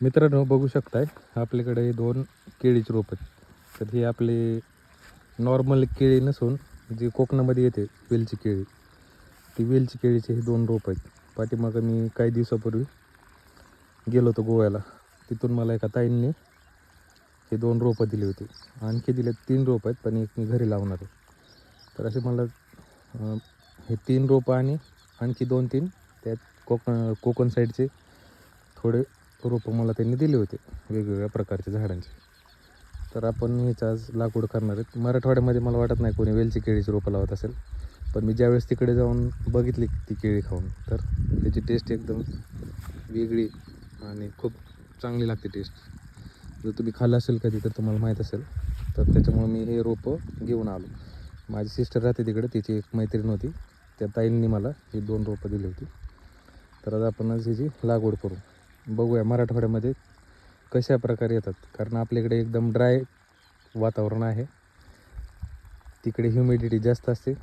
मित्रांनो बघू शकताय आपल्याकडे दोन केळीचे रोप आहेत. तर ही आपली नॉर्मल केळी नसून जी कोकणामध्ये येते वेलची केळी ती वेलची केळीचे हे दोन रोप आहेत. पाठीमागं मी काही दिवसापूर्वी गेलो होतो गोव्याला. तिथून मला एका ताईंनी हे दोन रोपं दिली होती. आणखी दिले तीन रोप आहेत पण एक मी घरी लावणार आहे. तर असे मला हे तीन रोपं आणि आणखी दोन तीन त्यात कोकण कोकण साईडचे थोडे रोपं मला त्यांनी दिले होते वेगवेगळ्या प्रकारच्या झाडांचे. तर आपण ह्याचं आज लागवड करणार आहेत. मराठवाड्यामध्ये मला वाटत नाही कोणी वेलची केळीची रोपं लावत असेल. पण मी ज्यावेळेस तिकडे जाऊन बघितली ती केळी खाऊन तर त्याची टेस्ट एकदम वेगळी आणि खूप चांगली लागते टेस्ट जर तुम्ही खाल्लं असेल कधी तर तुम्हाला माहीत असेल. तर त्याच्यामुळे मी हे रोपं घेऊन आलो. माझी सिस्टर राहते तिकडे तिची एक मैत्रीण होती. त्या ताईंनी मला ही दोन रोपं दिली होती. तर आज आपण आज ह्याची लागवड करू. बघूया मराठवाड्यामध्ये कशा प्रकारे येतात. कारण आपल्याकडे एकदम ड्राय वातावरण आहे. तिकडे ह्युमिडिटी जास्त असते.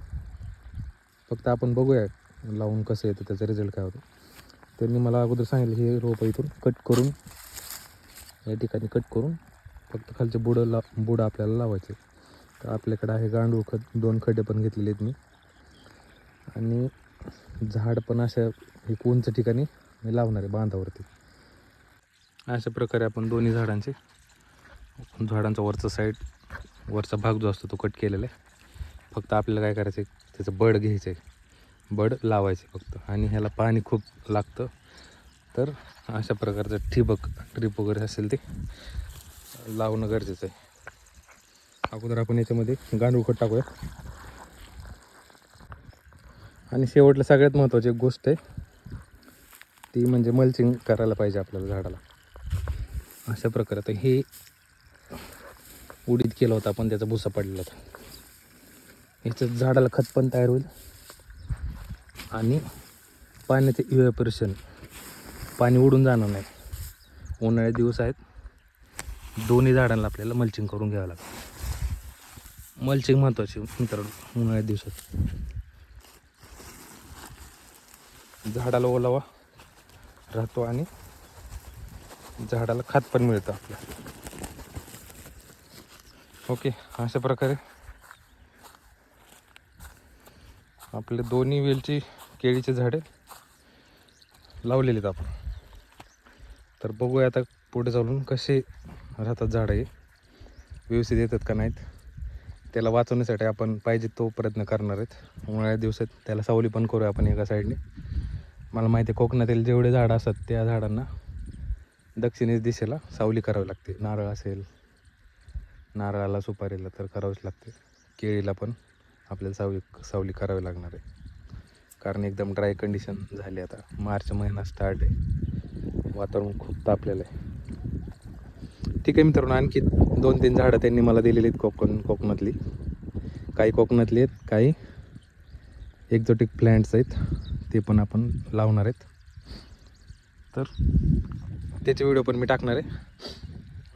फक्त आपण बघूया लावून कसं येतं त्याचा रिझल्ट काय होतो. त्यांनी मला अगोदर सांगितलं हे रोपं इथून कट करून या ठिकाणी कट करून फक्त खालचे बुडं ला बुडं आपल्याला लावायचे. तर आपल्याकडं आहे गांडूळ खत दोन खड्डे पण घेतलेले आहेत मी. आणि झाड पण अशा एक उंच ठिकाणी मी लावणार आहे बांधावरती. अशा प्रकारे आपण दोन्ही झाडांचे झाडांचा वरचा साईड वरचा भाग जो असतो तो कट केलेला आहे. फक्त आपल्याला काय करायचं आहे त्याचं बड घ्यायचं आहे बड लावायचे फक्त. आणि ह्याला पाणी खूप लागतं. तर अशा प्रकारचं ठिबक ट्रीप वगैरे असेल ते लावणं गरजेचं आहे. अगोदर आपण याच्यामध्ये गांडूळ खत टाकूया. आणि शेवटला सगळ्यात महत्त्वाची एक गोष्ट आहे ती म्हणजे मल्चिंग करायला पाहिजे आपल्याला झाडाला. अशा प्रकारे आता हे उडीद केलं होतं आपण त्याचा भुसा पडलेला होता. ह्याचं झाडाला खत पण तयार होईल. आणि पाण्याचे इव्हॅपरेशन पाणी उडून जाणार नाही. उन्हाळ्यात दिवस आहेत. दोन्ही झाडांना आपल्याला मल्चिंग करून घ्यावं लागतं मल्चिंग महत्त्वाची मित्रांनो उन्हाळ्यात दिवसात. झाडाला ओलावा राहतो आणि झाडाला खात पण मिळतं आपल्याला ओके अशा प्रकारे आपले दोन्ही वेलची केळीचे झाडे लावलेले आहेत आपण. तर बघूया आता पुढे चालून कसे राहतात झाडं हे. व्यवस्थित येतात का नाहीत त्याला वाचवण्यासाठी आपण पाहिजे तो प्रयत्न करणार आहेत. उन्हाळ्या दिवसात त्याला सावली पण करूया आपण एका साईडने. मला माहिती आहे कोकणातील जेवढे झाडं असतात त्या झाडांना दक्षिणेस दिशेला सावली करावी लागते. नारळ असेल नारळाला सुपारीला तर करावीच लागते. केळीला पण आपल्याला सावली सावली करावी लागणार आहे. कारण एकदम ड्राय कंडिशन झाली आता. मार्च महिना स्टार्ट आहे. वातावरण खूप तापलेलं आहे. ठीक आहे मित्रांनो आणखी दोन तीन झाडं त्यांनी मला दिलेली आहेत कोकण कोकणातली. काही कोकणातली आहेत काही एक्झोटिक प्लॅन्ट्स आहेत. ते पण आपण लावणार आहेत. तर त्याचे व्हिडिओ पण मी टाकणार आहे.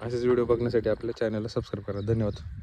असेच व्हिडिओ बघण्यासाठी आपल्या चॅनलला सबस्क्राईब करा. धन्यवाद.